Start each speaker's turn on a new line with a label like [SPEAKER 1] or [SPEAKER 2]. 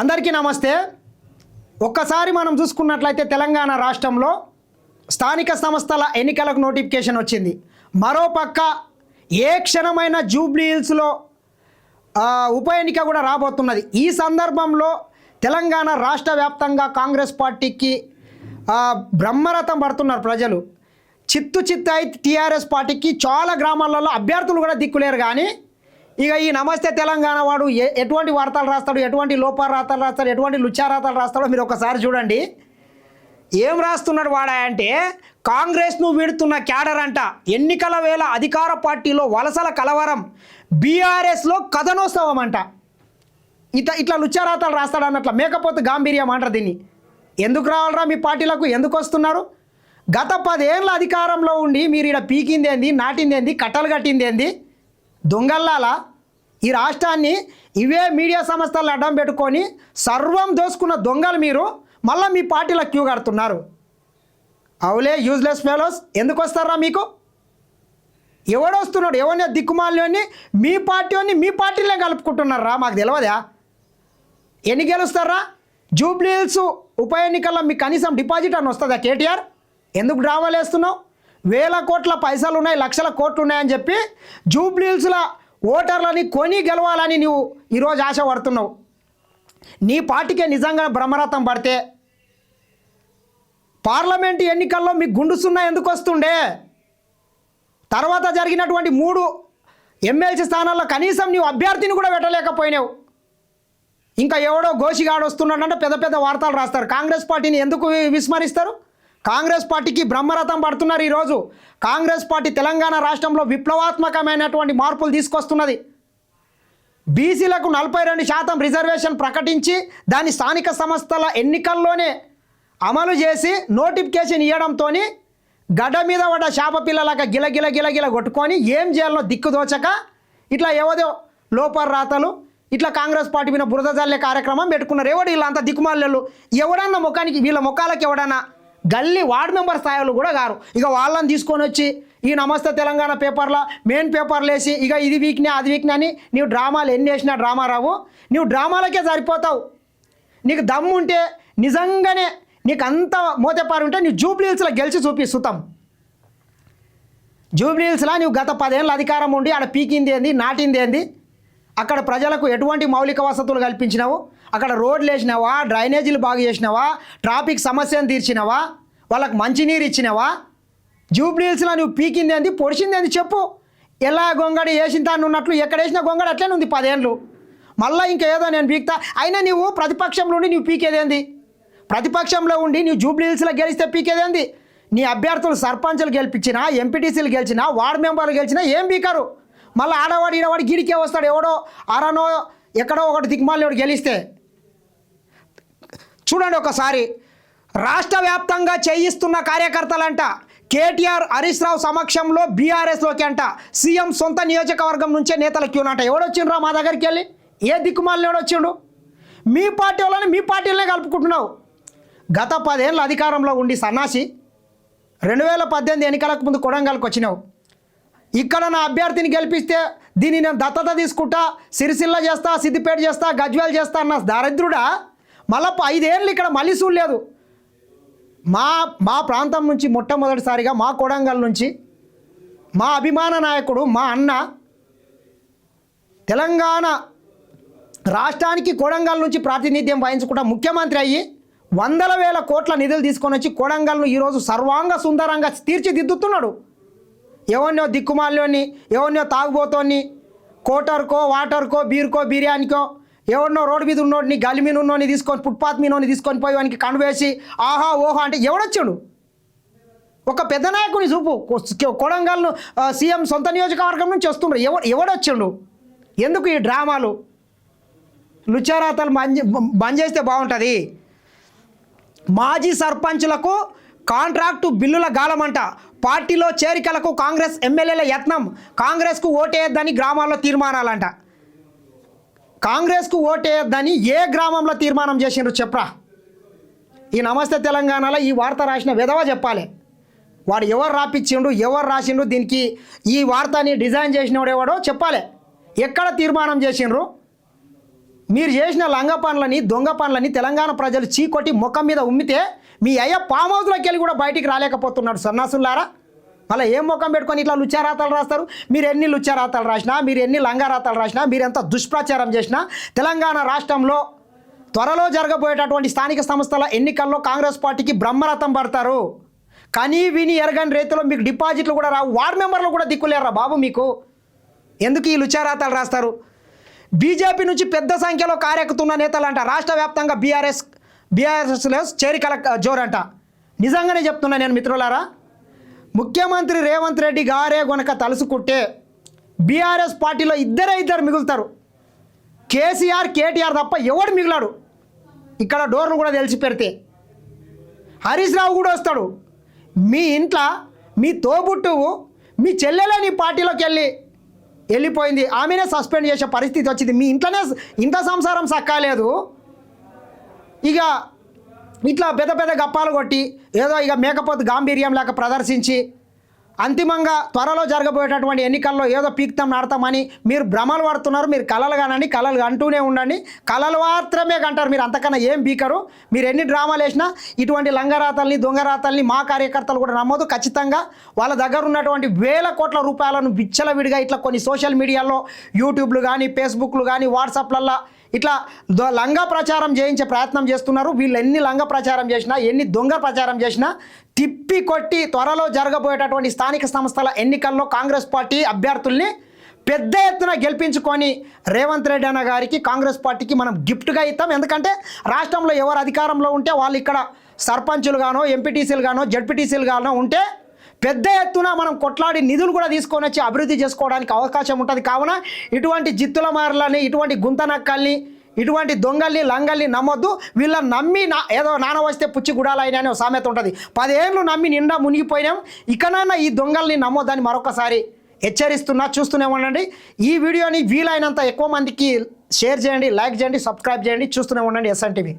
[SPEAKER 1] అందరికీ నమస్తే. ఒక్కసారి మనం చూసుకున్నట్లయితే తెలంగాణ రాష్ట్రంలో స్థానిక సంస్థల ఎన్నికలకు నోటిఫికేషన్ వచ్చింది. మరోపక్క ఏ క్షణమైన జూబ్లీ హిల్స్లో ఉప ఎన్నిక కూడా రాబోతున్నది. ఈ సందర్భంలో తెలంగాణ రాష్ట్ర వ్యాప్తంగా కాంగ్రెస్ పార్టీకి బ్రహ్మరథం పడుతున్నారు ప్రజలు. చిత్తు చిత్తు అయితే టీఆర్ఎస్ పార్టీకి చాలా గ్రామాలలో అభ్యర్థులు కూడా దిక్కులేరు కానీ ఇక ఈ నమస్తే తెలంగాణ వాడు ఎటువంటి వార్తలు రాస్తాడు ఎటువంటి లోపాలు రాతలు రాస్తాడు ఎటువంటి లుచ్చారాతలు రాస్తాడో మీరు ఒకసారి చూడండి. ఏం రాస్తున్నాడు వాడా అంటే కాంగ్రెస్ను వీడుతున్న క్యాడర్ అంట. ఎన్నికల వేళ అధికార పార్టీలో వలసల కలవరం బీఆర్ఎస్లో కథనోత్సవం అంట. ఇత ఇట్లా లుచ్చారాతలు రాస్తాడు అన్నట్ల. మేకపోతే గాంభీర్యం అంటారు దీన్ని. ఎందుకు రావాలరా మీ పార్టీలకు? ఎందుకు వస్తున్నారు? గత పదేళ్ళ అధికారంలో ఉండి మీరు ఇక్కడ పీకిందేంది నాటిందేంది కట్టలు కట్టిందేంది? దొంగల్లాల? ఈ రాష్ట్రాన్ని ఇవే మీడియా సంస్థలు అడ్డం పెట్టుకొని సర్వం దోసుకున్న దొంగలు మీరు. మళ్ళీ మీ పార్టీలో క్యూ కడుతున్నారు. అవులే యూజ్లెస్ ఫెలోస్ ఎందుకు వస్తారా మీకు? ఎవడొస్తున్నాడు ఎవరిని? దిక్కుమాలని మీ పార్టీ మీ పార్టీలే కలుపుకుంటున్నారా? మాకు తెలియదా ఎన్ని గెలుస్తారా? జూబ్లీ హిల్స్ ఉప ఎన్నికల్లో మీకు కనీసం డిపాజిట్ అని వస్తుందా కేటీఆర్? ఎందుకు డ్రామాలు వేస్తున్నావు? వేల కోట్ల పైసలు ఉన్నాయి లక్షల కోట్లు ఉన్నాయని చెప్పి జూబ్లీహిల్స్ల ఓటర్లని కొని గెలవాలని నువ్వు ఈరోజు ఆశ పడుతున్నావు. నీ పార్టీకే నిజంగా బ్రహ్మరథం పడితే పార్లమెంట్ ఎన్నికల్లో మీకు గుండు సున్నా ఎందుకు వస్తుండే? తర్వాత జరిగినటువంటి మూడు ఎమ్మెల్సీ స్థానాల్లో కనీసం నీవు అభ్యర్థిని కూడా పెట్టలేకపోయినావు. ఇంకా ఎవడో గోషిగాడు వస్తున్నాడంటే పెద్ద పెద్ద వార్తలు రాస్తారు. కాంగ్రెస్ పార్టీని ఎందుకు విస్మరిస్తారు? కాంగ్రెస్ పార్టీకి బ్రహ్మరథం పడుతున్నారు ఈరోజు. కాంగ్రెస్ పార్టీ తెలంగాణ రాష్ట్రంలో విప్లవాత్మకమైనటువంటి మార్పులు తీసుకొస్తున్నది. బీసీలకు నలభై రెండు శాతం రిజర్వేషన్ ప్రకటించి దాన్ని స్థానిక సంస్థల ఎన్నికల్లోనే అమలు చేసి నోటిఫికేషన్ ఇవ్వడంతో గడ్డ మీద పడ్డ శాప పిల్లలాగా గిలగిల గిలగిల కొట్టుకొని ఏం చేయాలో దిక్కుదోచక ఇట్లా ఏవదో లోపర్ రాతలు ఇట్లా కాంగ్రెస్ పార్టీ మీద బురద జల్లే కార్యక్రమం పెట్టుకున్నారు. ఎవడు వీళ్ళంతా దిక్కుమాలు ఎవడన్నా ముఖానికి వీళ్ళ ముఖాలకు ఎవడన్నా గల్లీ వార్డ్ మెంబర్ స్థాయిలో కూడా గారు. ఇక వాళ్ళని తీసుకొని వచ్చి ఈ నమస్తే తెలంగాణ పేపర్లో మెయిన్ పేపర్లు వేసి ఇక ఇది వీక్నే అది వీక్నే అని నీవు డ్రామాలు ఎన్ని వేసినా డ్రామా రావు. నీవు డ్రామాలకే సరిపోతావు. నీకు దమ్ము ఉంటే నిజంగానే నీకు అంత మోతేపారు ఉంటే నీవు జూబ్లీహిల్స్లో గెలిచి చూపిస్తాం జూబ్లీహిల్స్లో నువ్వు నీవు గత పదేళ్ళ అధికారం ఉండి ఆడ పీకింది ఏంది నాటింది ఏంది? అక్కడ ప్రజలకు ఎటువంటి మౌలిక వసతులు కల్పించినావు? అక్కడ రోడ్లు వేసినావా? డ్రైనేజీలు బాగు చేసినావా? ట్రాఫిక్ సమస్యను తీర్చినావా? వాళ్ళకి మంచినీరు ఇచ్చినావా? జూబ్లీహిల్స్లో నువ్వు పీకింది అంది పొడిచింది అంది చెప్పు. ఎలా గొంగడి వేసిన తాను ఉన్నట్లు ఎక్కడ వేసిన గొంగడి అట్లనే ఉంది పదేళ్ళు మళ్ళీ ఇంకా ఏదో నేను పీకుతా. అయినా నువ్వు ప్రతిపక్షంలో ఉండి నువ్వు పీకేదేంది? ప్రతిపక్షంలో ఉండి నువ్వు జూబ్లీ హిల్స్లో గెలిస్తే పీకేదేంది? నీ అభ్యర్థులు సర్పంచులు గెలిపించినా ఎంపీటీసీలు గెలిచినా వార్డు మెంబర్లు గెలిచినా ఏం పీకారు? మళ్ళీ ఆడవాడు ఈడవాడు గిడికే వస్తాడు. ఎవడో అరనో ఎక్కడో ఒకటి దిగ్మాలి గెలిస్తే. చూడండి ఒకసారి. రాష్ట్ర వ్యాప్తంగా చేయిస్తున్న కార్యకర్తలంట. కేటీఆర్ హరీష్ రావు సమక్షంలో బీఆర్ఎస్లోకి అంట. సీఎం సొంత నియోజకవర్గం నుంచే నేతల క్యూనంట ఎవడొచ్చిండ్రా మా దగ్గరికి వెళ్ళి? ఏ దిక్కుమాలిని ఎవడొచ్చిండు మీ పార్టీ వాళ్ళని మీ పార్టీలనే కలుపుకుంటున్నావు. గత పదేళ్ళ అధికారంలో ఉండి సన్నాసి రెండు వేల పద్దెనిమిది ఎన్నికలకు ముందు కొడంగల్కి వచ్చినావు. ఇక్కడ నా అభ్యర్థిని గెలిపిస్తే దీన్ని నేను దత్తత తీసుకుంటా సిరిసిల్ల చేస్తా సిద్దిపేట చేస్తా గజ్వేల్ చేస్తా అన్న దరిద్రుడా? మళ్ళా ఐదేళ్ళు ఇక్కడ మళ్ళీ చూడలేదు మా మా ప్రాంతం నుంచి మొట్టమొదటిసారిగా మా కొడంగల్ నుంచి మా అభిమాన నాయకుడు మా అన్న తెలంగాణ రాష్ట్రానికి కొడంగల్ నుంచి ప్రాతినిధ్యం వహించుకుంటా ముఖ్యమంత్రి అయ్యి వందల వేల కోట్ల నిధులు తీసుకొని వచ్చి కొడంగల్ను ఈరోజు సర్వాంగ సుందరంగా తీర్చిదిద్దుతున్నాడు. ఎవరినో దిక్కుమాల్యోని ఎవరినో తాగుబోతోని కోటర్కో వాటర్కో బీర్కో బిర్యానీకో ఎవరినో రోడ్డు మీద ఉన్నోడిని గలి మీద ఉన్నోని తీసుకొని ఫుట్పాత్ మీనోని తీసుకొని పోయి వానికి కనువేసి ఆహా ఓహా అంటే ఎవడొచ్చాడు? ఒక పెద్ద నాయకుని చూపు. కొడంగల్ను సీఎం సొంత నియోజకవర్గం నుంచి వస్తుండ్రు. ఎవడు ఎవడొచ్చిండు? ఎందుకు ఈ డ్రామాలు? లుచారాతలు బంద్ బంద్ చేస్తే బాగుంటుంది. మాజీ సర్పంచ్లకు కాంట్రాక్టు బిల్లుల గాలమంట. పార్టీలో చేరికలకు కాంగ్రెస్ ఎమ్మెల్యేల యత్నం. కాంగ్రెస్కు ఓటేయొద్దని గ్రామాల్లో తీర్మానాలంట. కాంగ్రెస్కు ఓటేయొద్దని ఏ గ్రామంలో తీర్మానం చేసిండ్రు చెప్పరా? ఈ నమస్తే తెలంగాణలో ఈ వార్త రాసిన విధవ చెప్పాలి. వాడు ఎవరు రాపిచ్చిండు ఎవరు రాసిండు దీనికి ఈ వార్తని డిజైన్ చేసినవాడు ఎవడో చెప్పాలి. ఎక్కడ తీర్మానం చేసిండ్రు? మీరు చేసిన లంగ పనులని దొంగ పనులని తెలంగాణ ప్రజలు చీకొట్టి ముఖం మీద ఉమ్మితే మీ అయ్య పామ్ హౌస్లోకి వెళ్ళి కూడా బయటికి రాలేకపోతున్నాడు సన్నాసులారా. మళ్ళీ ఏం ముఖం పెట్టుకొని ఇట్లా లుచ్చారాతలు రాస్తారు? మీరు ఎన్ని లుచ్చారాతలు రాసినా మీరు ఎన్ని లంగారాతలు రాసినా మీరు ఎంత దుష్ప్రచారం చేసినా తెలంగాణ రాష్ట్రంలో త్వరలో జరగబోయేటటువంటి స్థానిక సంస్థల ఎన్నికల్లో కాంగ్రెస్ పార్టీకి బ్రహ్మరథం పడతారు. కనీ విని ఎరగని రీతిలో మీకు డిపాజిట్లు కూడా రావు. వార్డ్ మెంబర్లు కూడా దిక్కులేరా బాబు మీకు? ఎందుకు ఈ లుచారాతాలు రాస్తారు? బీజేపీ నుంచి పెద్ద సంఖ్యలో కారెక్కుతున్న నేతలు అంట రాష్ట్ర వ్యాప్తంగా బీఆర్ఎస్ బీఆర్ఎస్లో చేరికల జోరంట. నిజంగానే చెప్తున్నా నేను మిత్రులారా ముఖ్యమంత్రి రేవంత్ రెడ్డి గారే గనక తలుసుకుంటే బీఆర్ఎస్ పార్టీలో ఇద్దరే ఇద్దరు మిగులుతారు. కేసీఆర్ కేటీఆర్ తప్ప ఎవడు మిగిలాడు? ఇక్కడ డోర్లు కూడా తెలిసి పెడితే. హరీష్ రావు కూడా వస్తాడు. మీ ఇంట్లో మీ తోబుట్టువు మీ చెల్లెలే నీ పార్టీలోకి వెళ్ళి వెళ్ళిపోయింది. ఆమెనే సస్పెండ్ చేసే పరిస్థితి వచ్చింది. మీ ఇంట్లోనే ఇంత సంసారం సక్కాలేదు. ఇక ఇట్లా పెద్ద పెద్ద గప్పాలు కొట్టి ఏదో ఇక మేకపోతు గాంభీర్యం లేక ప్రదర్శించి అంతిమంగా త్వరలో జరగబోయేటటువంటి ఎన్నికల్లో ఏదో పీక్తం నాడతామని మీరు భ్రమలు పడుతున్నారు మీరు కళలు కానండి కళలు అంటూనే ఉండండి. కళలు మాత్రమే కంటారు మీరు అంతకన్నా ఏం బీకరు మీరు ఎన్ని డ్రామాలు వేసినా ఇటువంటి లంగరాతల్ని దొంగరాతల్ని మా కార్యకర్తలు కూడా నమ్మదు ఖచ్చితంగా వాళ్ళ దగ్గర ఉన్నటువంటి వేల కోట్ల రూపాయలను విచ్చలవిడిగా ఇట్లా కొన్ని సోషల్ మీడియాలో యూట్యూబ్లు కానీ ఫేస్బుక్లు కానీ వాట్సాప్లల్లో ఇట్లా దొ- లంగ ప్రచారం చేయించే ప్రయత్నం చేస్తున్నారు. వీళ్ళు ఎన్ని లంగ ప్రచారం చేసినా ఎన్ని దొంగ ప్రచారం చేసినా తిప్పి కొట్టి త్వరలో జరగబోయేటటువంటి స్థానిక సంస్థల ఎన్నికల్లో కాంగ్రెస్ పార్టీ అభ్యర్థుల్ని పెద్ద ఎత్తున గెలిపించుకొని రేవంత్ రెడ్డి అన్న గారికి కాంగ్రెస్ పార్టీకి మనం గిఫ్ట్గా ఇస్తాం. ఎందుకంటే రాష్ట్రంలో ఎవరు అధికారంలో ఉంటే వాళ్ళు ఇక్కడ సర్పంచులు గానో ఎంపీటీసీలు గానో జడ్పీటీసీలు గానో ఉంటే పెద్ద ఎత్తున మనం కొట్లాడి నిధులు కూడా తీసుకొని వచ్చి అభివృద్ధి చేసుకోవడానికి అవకాశం ఉంటుంది. కావున ఇటువంటి జిత్తుల మారలని ఇటువంటి గుంతనక్కల్ని ఇటువంటి దొంగల్ని లంగల్ని నమ్మొద్దు. వీళ్ళని నమ్మి నా ఏదో నాన్న వస్తే పుచ్చి గుడాలైన అనే సామెత ఉంటుంది. పదేళ్ళు నమ్మి నిండా మునిగిపోయినాం. ఇకనైనా ఈ దొంగల్ని నమ్మొద్దని మరొకసారి హెచ్చరిస్తున్నా చూస్తూనే ఉండండి. ఈ వీడియోని వీలైనంత ఎక్కువ మందికి షేర్ చేయండి లైక్ చేయండి సబ్స్క్రైబ్ చేయండి చూస్తూనే ఉండండి ఎస్ఎన్ టీవీ